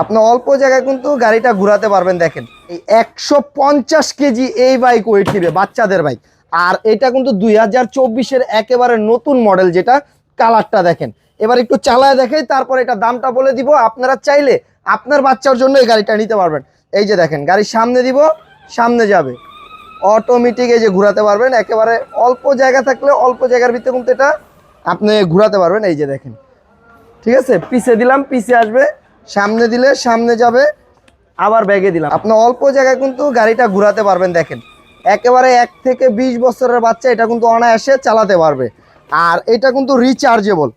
আপনি অল্প জায়গায় কিন্তু গাড়িটা ঘোরাতে পারবেন, দেখেন। এই একশো পঞ্চাশ কেজি এই বাইক ওয়েট নিবে বাচ্চাদের বাইক আর এটা কিন্তু দুই হাজার চব্বিশের একেবারে নতুন মডেল যেটা কালারটা দেখেন। এবার একটু চালায় দেখাই, তারপর এটা দামটা বলে দিব। আপনারা চাইলে আপনার বাচ্চার জন্য এই গাড়িটা নিতে পারবেন। এই যে দেখেন গাড়ির সামনে দিব, সামনে যাবে। অটোমেটিক এই যে ঘোরাতে পারবেন, একেবারে অল্প জায়গা থাকলে অল্প জায়গার ভিতরে কিন্তু এটা আপনি ঘোরাতে পারবেন। এই যে দেখেন, ঠিক আছে? পিছে দিলাম, পিছে আসবে। সামনে দিলে সামনে যাবে, আবার ব্যাগে দিলাম। আপনি অল্প জায়গায় কিন্তু গাড়িটা ঘোরাতে পারবেন, দেখেন। একেবারে এক থেকে বিশ বছরের বাচ্চা, এটা কিন্তু অনায়াসে চালাতে পারবে। আর এটা কিন্তু রিচার্জেবল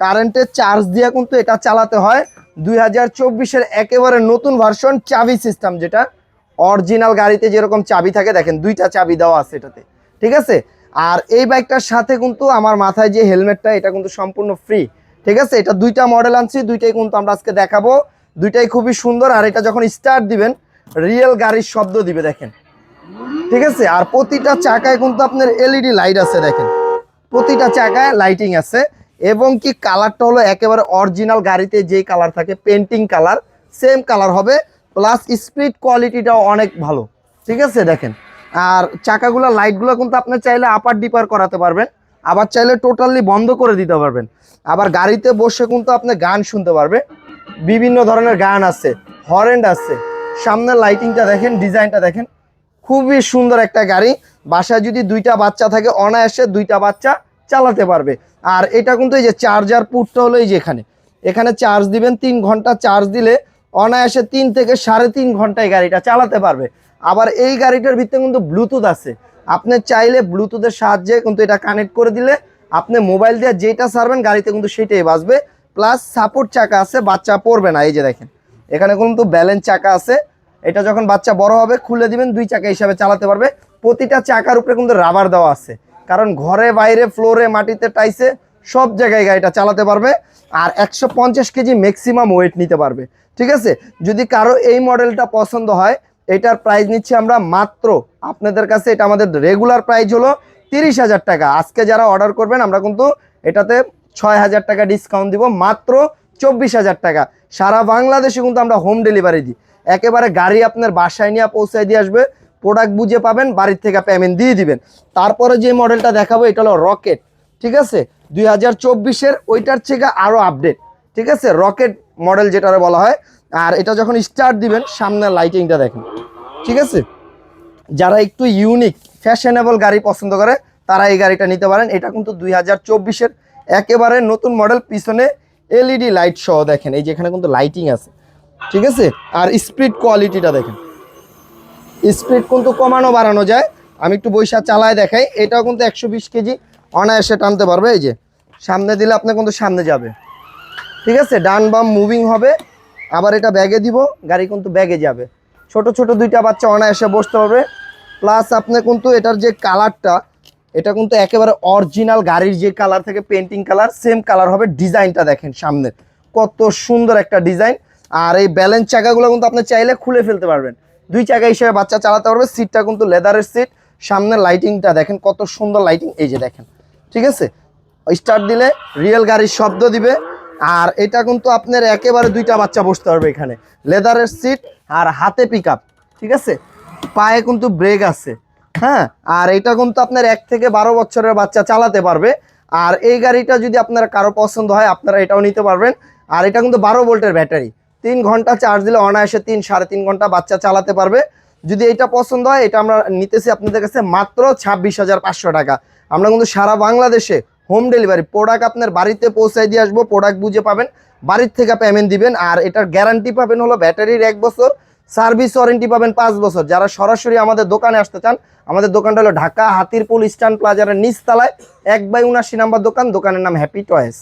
কারেন্টের চার্জ দিয়ে কিন্তু এটা চালাতে হয়। দুই হাজার চব্বিশের একেবারে নতুন ভার্সন চাবি সিস্টেম যেটা অরিজিনাল গাড়িতে যেরকম চাবি থাকে, দেখেন, দুইটা চাবি দেওয়া আছে এটাতে। ঠিক আছে? আর এই বাইকটার সাথে কিন্তু আমার মাথায় যে হেলমেটটা এটা কিন্তু সম্পূর্ণ ফ্রি ঠিক আছে? এটা দুইটা মডেল আনছি, দুইটাই কিন্তু আমরা আজকে দেখাবো। দুইটাই খুবই সুন্দর, আর এটা যখন স্টার্ট দিবেন রিয়েল গাড়ির শব্দ দিবে, দেখেন। ঠিক আছে? আর প্রতিটা চাকায় কিন্তু আপনার এলইডি লাইট আছে, দেখেন। প্রতিটা চাকায় লাইটিং আছে, এবং কি কালারটা হলো একেবারে অরিজিনাল গাড়িতে যেই কালার থাকে পেন্টিং কালার সেম কালার হবে প্লাস স্পিড কোয়ালিটিটাও অনেক ভালো। ঠিক আছে? দেখেন? আর চাকাগুলো লাইটগুলো কিন্তু আপনি চাইলে আপার ডিপার করাতে পারবেন। আবার চাইলে টোটালি বন্ধ করে দিতে পারবেন। আবার গাড়িতে বসে কিন্তু আপনি গান শুনতে পারবে। বিভিন্ন ধরনের গান আছে হরেন্ড আছে। সামনের লাইটিংটা দেখেন, ডিজাইনটা দেখেন। খুবই সুন্দর একটা গাড়ি। বাসায় যদি দুইটা বাচ্চা থাকে, অনায়াসে দুইটা বাচ্চা চালাতে পারবে। আর এটা কিন্তু এই যে চার্জার পুটটা হলো এই যে এখানে। এখানে চার্জ দিবেন তিন ঘণ্টা চার্জ দিলে অনায়াসে তিন থেকে সাড়ে তিন ঘন্টায় গাড়িটা চালাতে পারবে। আবার এই গাড়িটার ভিতরে কিন্তু ব্লুটুথ আছে। আপনি চাইলে ব্লুটুথের সাহায্যে কিন্তু এটা কানেক্ট করে দিলে আপনি মোবাইল দিয়ে যেটা সারবেন গাড়িতে কিন্তু সেটাই বাজবে। প্লাস সাপোর্ট চাকা আছে, বাচ্চা পড়বে না, এই যে দেখেন। এখানে কিন্তু ব্যালেন্স চাকা আছে। এটা যখন বাচ্চা বড় হবে, খুলে দিবেন, দুই চাকা হিসাবে চালাতে পারবে। প্রতিটা চাকার উপরে কিন্তু রাবার দেওয়া আছে। কারণ ঘরে, বাইরে ফ্লোরে মাটিতে টাইসে সব জায়গায় গাড়িটা চালাতে পারবে আর একশো পঞ্চাশ কেজি ম্যাক্সিমাম ওয়েট নিতে পারবে। ঠিক আছে? যদি কারও এই মডেলটা পছন্দ হয় এটার প্রাইস নিচ্ছি আমরা মাত্র, আপনাদের কাছে এটা আমাদের রেগুলার প্রাইস হলো তিরিশ হাজার টাকা। আজকে যারা অর্ডার করবেন, আমরা কিন্তু এটাতে ছয় হাজার টাকা ডিসকাউন্ট দিব, মাত্র চব্বিশ হাজার টাকা। সারা বাংলাদেশে কিন্তু আমরা হোম ডেলিভারি দিই। একেবারে গাড়ি আপনার বাসায় নিয়ে পৌঁছায় দিয়ে আসবে প্রোডাক্ট বুঝে পাবেন, বাড়ির থেকে পেমেন্ট দিয়ে দিবেন। তারপরে যে মডেলটা দেখাবো, এটা হলো রকেট ঠিক আছে? দুই হাজার চব্বিশের ওইটার থেকে আরও আপডেট ঠিক আছে? রকেট মডেল যেটা বলা হয়। আর এটা যখন স্টার্ট দিবেন সামনে লাইটিংটা দেখেন। ঠিক আছে? যারা একটু ইউনিক ফ্যাশনেবল গাড়ি পছন্দ করে, তারা এই গাড়িটা নিতে পারেন। এটা কিন্তু দুই হাজার চব্বিশের একেবারে নতুন মডেল পিছনে এলইডি লাইট সহ দেখেন। এই যে এখানে কিন্তু লাইটিং আছে। ঠিক আছে? আর স্পিড কোয়ালিটিটা দেখেন। স্পিড কিন্তু কমানো বাড়ানো যায়। আমি একটু বৈশা চালায় দেখাই। এটাও কিন্তু একশো বিশ কেজি অনায়াসে টানতে পারবে। এই যে, সামনে দিলে আপনি কিন্তু সামনে যাবে। ঠিক আছে? ডান বাম মুভিং হবে। আবার এটা ব্যাগে দিব, গাড়ি কিন্তু ব্যাগে যাবে। ছোট ছোট দুইটা বাচ্চা অনায়াসে বসতে পারবে। প্লাস আপনি কিন্তু এটার যে কালারটা এটা কিন্তু একেবারে অরিজিনাল গাড়ির যে কালার থেকে পেন্টিং কালার সেম কালার হবে ডিজাইনটা দেখেন সামনের কত সুন্দর একটা ডিজাইন আর এই ব্যালেন্স চাকাগুলো কিন্তু আপনি চাইলে খুলে ফেলতে পারবেন। দুই চাকা হিসেবে বাচ্চা চালাতে পারবে সিটটা কিন্তু লেদারের সিট সামনের লাইটিংটা দেখেন, কত সুন্দর লাইটিং এই যে দেখেন। ঠিক আছে? স্টার্ট দিলে রিয়েল গাড়ির শব্দ দিবে। আর এটা কিন্তু আপনার একেবারে দুইটা বাচ্চা বসতে পারবে এখানে। লেদারের সিট আর হাতে পিক ঠিক আছে? পায়ে কিন্তু ব্রেক আছে হ্যাঁ? আর এটা কিন্তু আপনার এক থেকে বারো বছরের বাচ্চা চালাতে পারবে। আর এই গাড়িটা যদি আপনার কারও পছন্দ হয়, আপনারা এটাও নিতে পারবেন। আর এটা কিন্তু বারো ভোল্টের ব্যাটারি। তিন ঘণ্টা চার্জ দিলে অনায়াসে তিন, সাড়ে তিন ঘণ্টা বাচ্চা চালাতে পারবে। যদি এটা পছন্দ হয়, এটা আমরা নিতেছি আপনাদের কাছে মাত্র ছাব্বিশ হাজার পাঁচশো টাকা। আমরা কিন্তু সারা বাংলাদেশে হোম ডেলিভারি। প্রোডাক্ট আপনার বাড়িতে পৌঁছায় দিয়ে আসব প্রোডাক্ট বুঝে পাবেন, বাড়ির থেকে পেমেন্ট দিবেন, আর এটার গ্যারান্টি পাবেন হলো ব্যাটারির এক বছর সার্ভিস ওয়ারেন্টি পাবেন পাঁচ বছর। যারা সরাসরি আমাদের দোকানে আসতে চান, আমাদের দোকানটা হলো ঢাকা হাতিরপুল স্ট্যান্ড প্লাজারের নিচতলায়, এক বাই উনাশি নাম্বার দোকান, দোকানের নাম হ্যাপি টয়েস